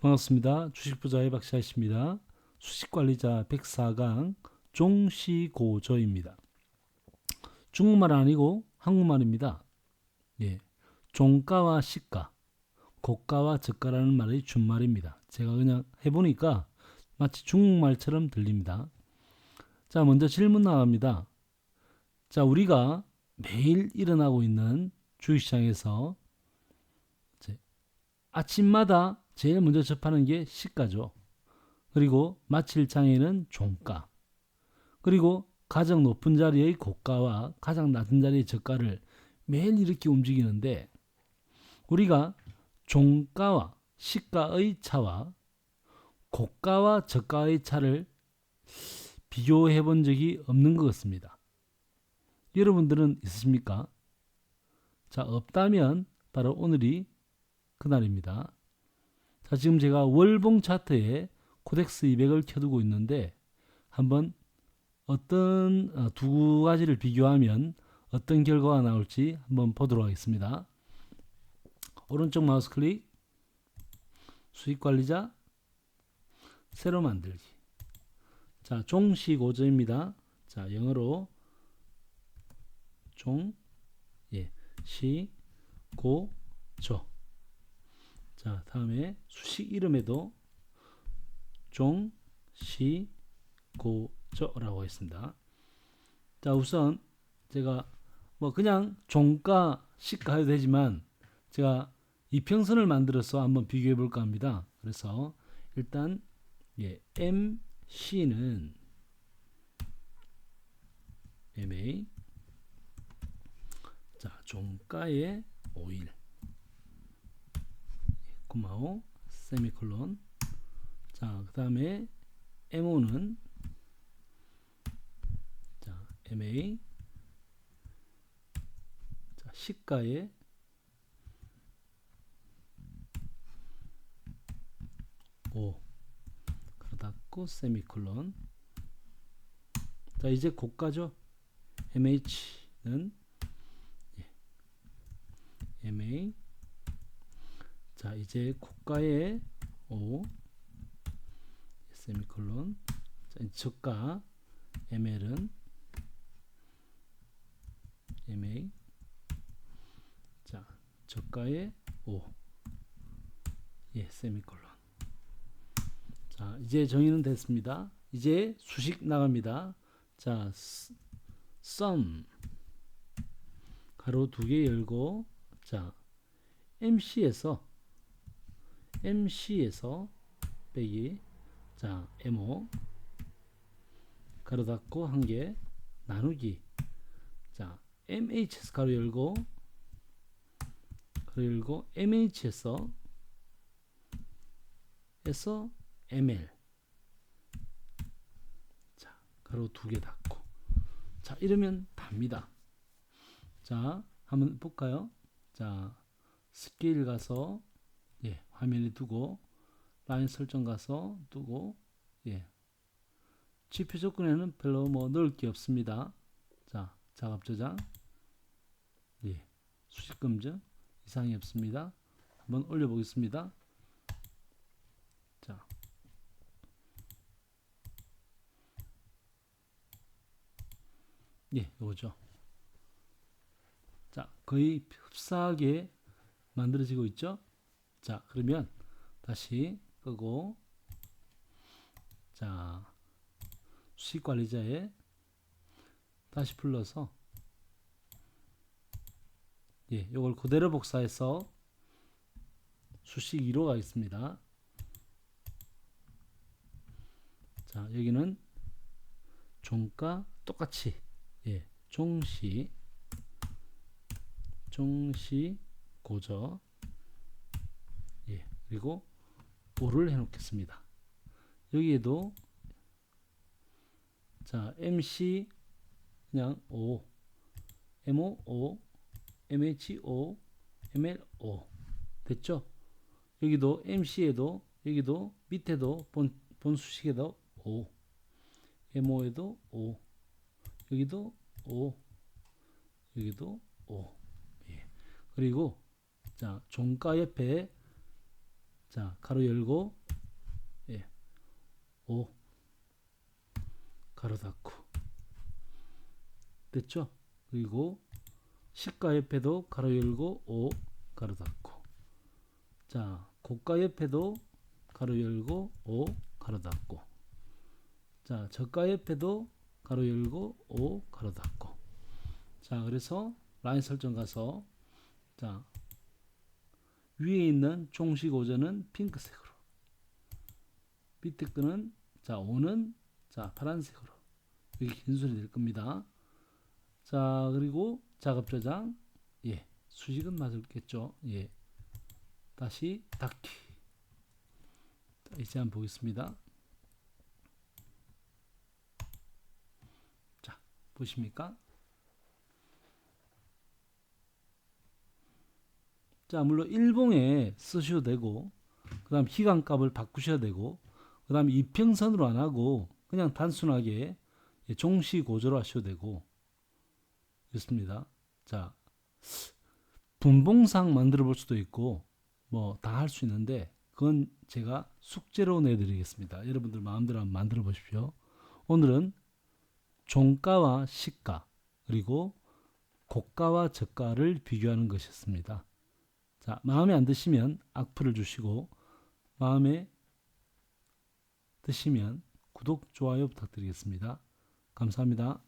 반갑습니다. 주식부자의 박시아씨입니다. 수식관리자 104강 종시고저입니다. 중국말 아니고 한국말입니다. 예, 종가와 시가, 고가와 저가라는 말의 준말입니다. 제가 그냥 해보니까 마치 중국말처럼 들립니다. 자, 먼저 질문 나갑니다. 자, 우리가 매일 일어나고 있는 주식시장에서 아침마다 제일 먼저 접하는 게 시가죠. 그리고 마칠 장에는 종가. 그리고 가장 높은 자리의 고가와 가장 낮은 자리의 저가를 매일 이렇게 움직이는데 우리가 종가와 시가의 차와 고가와 저가의 차를 비교해 본 적이 없는 것 같습니다. 여러분들은 있으십니까? 자, 없다면 바로 오늘이 그날입니다. 자, 지금 제가 월봉 차트에 코덱스 200을 켜두고 있는데 한번 어떤 어, 두 가지를 비교하면 어떤 결과가 나올지 한번 보도록 하겠습니다. 오른쪽 마우스 클릭, 수익 관리자, 새로 만들기. 자, 종시고저입니다. 자, 영어로 종, 예, 시, 고, 저. 자, 다음에 수식 이름에도 종, 시, 고, 저라고 했습니다. 자, 우선 제가 뭐 그냥 종가, 시가 해도 되지만 제가 이평선을 만들어서 한번 비교해 볼까 합니다. 그래서 일단 예, MC는 MA 자, 종가의 5일 고마워. 세미콜론. 자, 그 다음에 MO는 자, MA 자, 시가의 오. 닫고 세미콜론. 자 이제 고가죠? MH는 예. MA 자 이제 고가의 O 세미콜론 자 저가 ML은 MA 자 저가의 O 예 세미콜론 자, 이제 정의는 됐습니다. 이제 수식 나갑니다. 자, sum 가로 두 개 열고 자, MC에서 MC에서 빼기. 자, MO 가로 닫고 한 개 나누기. 자, MH에서 가로 열고 가로 열고 MH에서 에서 ml. 자 가로 두 개 닫고. 자 이러면 답니다. 자 한번 볼까요? 자 스케일 가서 예 화면에 두고 라인 설정 가서 두고 예. 지표 조건에는 별로 뭐 넣을 게 없습니다. 자 작업 저장. 예 수식 검증 이상이 없습니다. 한번 올려 보겠습니다. 자. 예, 이거죠. 자, 거의 흡사하게 만들어지고 있죠. 자, 그러면 다시 끄고 자, 수익 관리자에 다시 불러서 예, 이걸 그대로 복사해서 수식 2로 가겠습니다. 자, 여기는 종가 똑같이 예, 종시 종시 고저 예, 그리고 오를 해 놓겠습니다. 여기에도 자, MC 그냥 O MO O MHO MLO 됐죠? 여기도 MC에도 여기도 밑에도 본, 본 수식에도 O MO에도 O 여기도 5 여기도 5 예. 그리고 자 종가 옆에 자, 가로 열고 예. 5 가로 닫고. 됐죠? 그리고 시가 옆에도 가로 열고 5 가로 닫고. 자, 고가 옆에도 가로 열고 5 가로 닫고. 자, 저가 옆에도 가로 열고 5 가로 닫고. 자, 그래서 라인 설정 가서 자, 위에 있는 종식 오전은 핑크색으로 밑에 거는 자, 5는 자, 파란색으로 이렇게 긴술이 될 겁니다. 자, 그리고 작업 저장 예, 수식은 맞을겠죠. 예. 다시 닫기. 자, 이제 한번 보겠습니다. 자, 보십니까? 자, 물론 일봉에 쓰셔도 되고, 그 다음 희간값을 바꾸셔야 되고, 그 다음 이평선으로 안 하고, 그냥 단순하게 예, 종시 고조로 하셔도 되고, 그렇습니다. 자, 분봉상 만들어 볼 수도 있고, 뭐 다 할 수 있는데, 그건 제가 숙제로 내드리겠습니다. 여러분들 마음대로 한번 만들어 보십시오. 오늘은 종가와 시가, 그리고 고가와 저가를 비교하는 것이었습니다. 자, 마음에 안 드시면 악플을 주시고 마음에 드시면 구독, 좋아요 부탁드리겠습니다. 감사합니다.